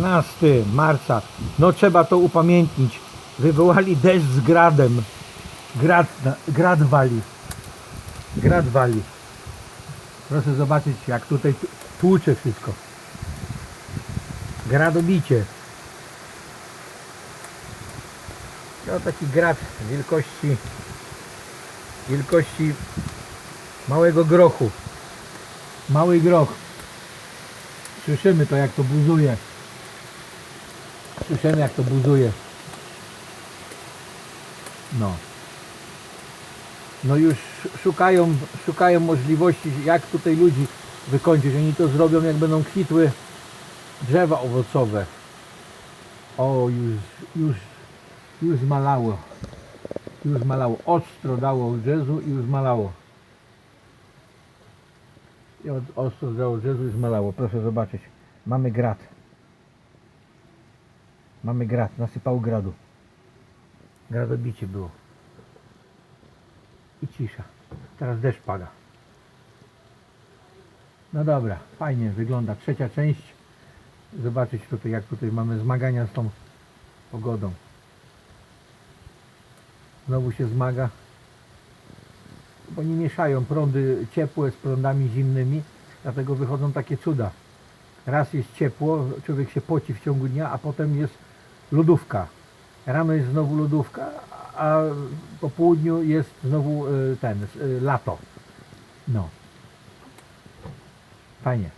13 marca. No trzeba to upamiętnić. Wywołali deszcz z gradem. Grad, grad wali. Grad wali. Proszę zobaczyć jak tutaj tu- tłucze wszystko. Gradobicie. No taki grad wielkości wielkości małego grochu. Mały groch. Słyszymy to jak to buzuje. Słyszymy jak to buzuje. No. No już szukają, szukają możliwości jak tutaj ludzi wykończyć. Oni to zrobią jak będą kwitły drzewa owocowe. O, już, już, już zmalało. Już zmalało. Ostro dało drzezu i już zmalało. I od ostro dało drzezu i zmalało. Proszę zobaczyć. Mamy grat. Mamy grat. Nasypało gradu. Gradobicie było. I cisza. Teraz deszcz pada. No dobra, fajnie wygląda trzecia część. Zobaczyć tutaj, jak tutaj mamy zmagania z tą pogodą. Znowu się zmaga. Bo nie mieszają prądy ciepłe z prądami zimnymi, dlatego wychodzą takie cuda. Raz jest ciepło, człowiek się poci w ciągu dnia, a potem jest lodówka. Rano jest znowu lodówka, a po południu jest znowu y, ten, y, lato. No. Fajnie.